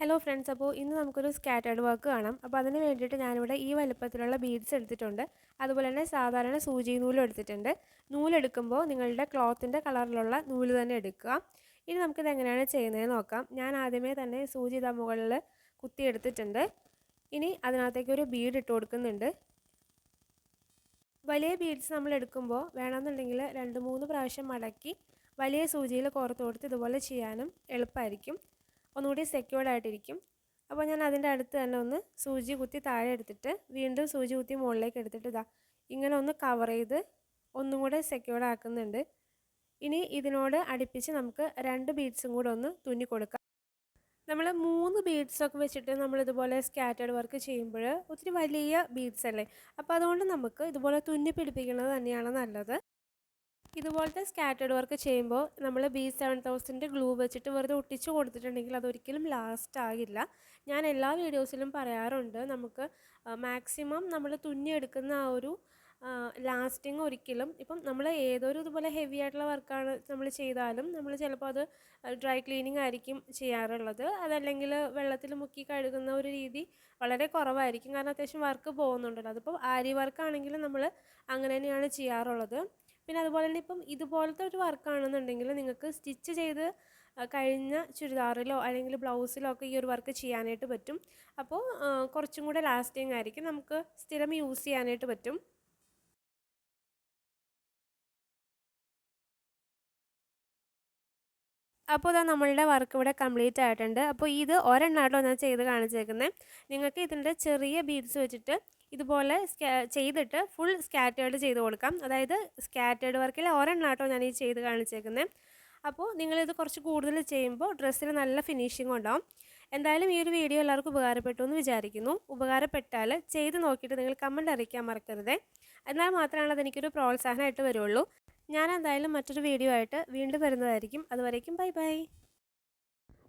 Hello friends അപ്പോൾ ഇന്ന് നമുക്കൊരു സ്കാറ്റേർഡ് വർക്ക് കാണാം. അപ്പോൾ അതിന് വേണ്ടിയിട്ട് ഞാനിവിടെ ഈ വലുപ്പത്തിലുള്ള ബീഡ്സ് എടുത്തിട്ടുണ്ട്. അതുപോലെ തന്നെ സാധാരണ സൂചി നൂലും എടുത്തിട്ടുണ്ട്. നൂലെടുക്കുമ്പോൾ നിങ്ങളുടെ ക്ലോത്തിന്റെ കളറിലുള്ള നൂൽ തന്നെ എടുക്കുക. ഇനി നമുക്കിത് എങ്ങനെയാണ് ചെയ്യുന്നതെന്ന് നോക്കാം. ഞാൻ ആദ്യമേ തന്നെ സൂചി ഇതാ മുകളിൽ കുത്തിയെടുത്തിട്ടുണ്ട് ഇനി അതിനകത്തേക്ക് ഒരു ബീഡ് ഇട്ട് കൊടുക്കുന്നുണ്ട്. വലിയ ബീഡ്സ് നമ്മൾ എടുക്കുമ്പോൾ വേണമെന്നുണ്ടെങ്കിൽ രണ്ട് മൂന്ന് പ്രാവശ്യം മടക്കി വലിയ സൂചിയിൽ കോർത്ത് കൊടുത്ത് ഇതുപോലെ ചെയ്യാനും എളുപ്പമായിരിക്കും. ഒന്നുകൂടി സെക്യൂർഡ് ആയിട്ടിരിക്കും. അപ്പോൾ ഞാൻ അതിന്റെ അടുത്ത് തന്നെ ഒന്ന് സൂചി കുത്തി താഴെ എടുത്തിട്ട് വീണ്ടും സൂചി കുത്തി മുകളിലേക്ക് എടുത്തിട്ട് ഇതാ ഇങ്ങനെ ഒന്ന് കവർ ചെയ്ത് ഒന്നും കൂടെ സെക്യൂർഡ് ആക്കുന്നുണ്ട്. ഇനി ഇതിനോട് അടുപ്പിച്ച് നമുക്ക് രണ്ട് ബീഡ്സും കൂടെ ഒന്ന് തുന്നി കൊടുക്കാം. നമ്മൾ മൂന്ന് ബീഡ്സൊക്കെ വെച്ചിട്ട് നമ്മൾ ഇതുപോലെ സ്കാറ്റേർഡ് വർക്ക് ചെയ്യുമ്പോൾ ഒത്തിരി വലിയ ബീഡ്സ് അല്ലേ? അപ്പോൾ അതുകൊണ്ട് നമുക്ക് ഇതുപോലെ തുന്നി പിടിപ്പിക്കുന്നത് തന്നെയാണ് നല്ലത്. ഇതുപോലത്തെ സ്കാറ്റേർഡ് വർക്ക് ചെയ്യുമ്പോൾ നമ്മൾ ബി സെവൻ തൗസൻഡ് ഗ്ലൂ വെച്ചിട്ട് വെറുതെ ഒട്ടിച്ച് കൊടുത്തിട്ടുണ്ടെങ്കിൽ അതൊരിക്കലും ലാസ്റ്റ് ആകില്ല. ഞാൻ എല്ലാ വീഡിയോസിലും പറയാറുണ്ട് നമുക്ക് മാക്സിമം നമ്മൾ തുന്നിയെടുക്കുന്ന ആ ഒരു ലാസ്റ്റിങ് ഒരിക്കലും ഇപ്പം നമ്മൾ ഏതൊരു ഇതുപോലെ ഹെവി ആയിട്ടുള്ള വർക്കാണ് നമ്മൾ ചെയ്താലും നമ്മൾ ചിലപ്പോൾ അത് ഡ്രൈ ക്ലീനിങ് ആയിരിക്കും ചെയ്യാറുള്ളത്. അതല്ലെങ്കിൽ വെള്ളത്തിൽ മുക്കി കഴുകുന്ന ഒരു രീതി വളരെ കുറവായിരിക്കും. കാരണം അത്യാവശ്യം വർക്ക് പോകുന്നുണ്ടല്ലോ. അതിപ്പോൾ ആരി വർക്കാണെങ്കിലും നമ്മൾ അങ്ങനെ തന്നെയാണ് ചെയ്യാറുള്ളത്. പിന്നെ അതുപോലെ തന്നെ ഇപ്പം ഇതുപോലത്തെ ഒരു വർക്കാണെന്നുണ്ടെങ്കിൽ നിങ്ങൾക്ക് സ്റ്റിച്ച് ചെയ്ത് കഴിഞ്ഞ ചുരിദാറിലോ അല്ലെങ്കിൽ ബ്ലൗസിലോ ഒക്കെ ഈ ഒരു വർക്ക് ചെയ്യാനായിട്ട് പറ്റും. അപ്പോൾ കുറച്ചും കൂടെ ലാസ്റ്റിംഗ് ആയിരിക്കും. നമുക്ക് സ്ഥിരം യൂസ് ചെയ്യാനായിട്ട് പറ്റും. അപ്പോൾ ഇതാ നമ്മളുടെ വർക്ക് ഇവിടെ കംപ്ലീറ്റ് ആയിട്ടുണ്ട്. അപ്പോൾ ഇത് ഒരെണ്ണമായിട്ടോ ഞാൻ ചെയ്ത് കാണിച്ചേക്കുന്നത് നിങ്ങൾക്ക് ഇതിന്റെ ചെറിയ ബീഡ്സ് വെച്ചിട്ട് ഇതുപോലെ ചെയ്തിട്ട് ഫുൾ സ്കാറ്റേർഡ് ചെയ്ത് കൊടുക്കാം. അതായത് സ്കാറ്റേർഡ് വർക്കിൽ ഒരെണ്ണാട്ടോ ഞാൻ ഈ ചെയ്ത് കാണിച്ചേക്കുന്നത് അപ്പോൾ നിങ്ങളിത് കുറച്ച് കൂടുതൽ ചെയ്യുമ്പോൾ ഡ്രസ്സിന് നല്ല ഫിനിഷിംഗ് ഉണ്ടാവും. എന്തായാലും ഈ ഒരു വീഡിയോ എല്ലാവർക്കും ഉപകാരപ്പെട്ടു എന്ന് വിചാരിക്കുന്നു. ഉപകാരപ്പെട്ടാൽ ചെയ്ത് നോക്കിയിട്ട് നിങ്ങൾ കമന്റ് അറിയിക്കാൻ മറക്കരുത്. എന്നാൽ മാത്രമാണ് അതെനിക്കൊരു പ്രോത്സാഹനമായിട്ട് വരുള്ളൂ. ഞാൻ എന്തായാലും മറ്റൊരു വീഡിയോ ആയിട്ട് വീണ്ടും വരുന്നതായിരിക്കും. അതുവരേക്കും ബൈ ബൈ.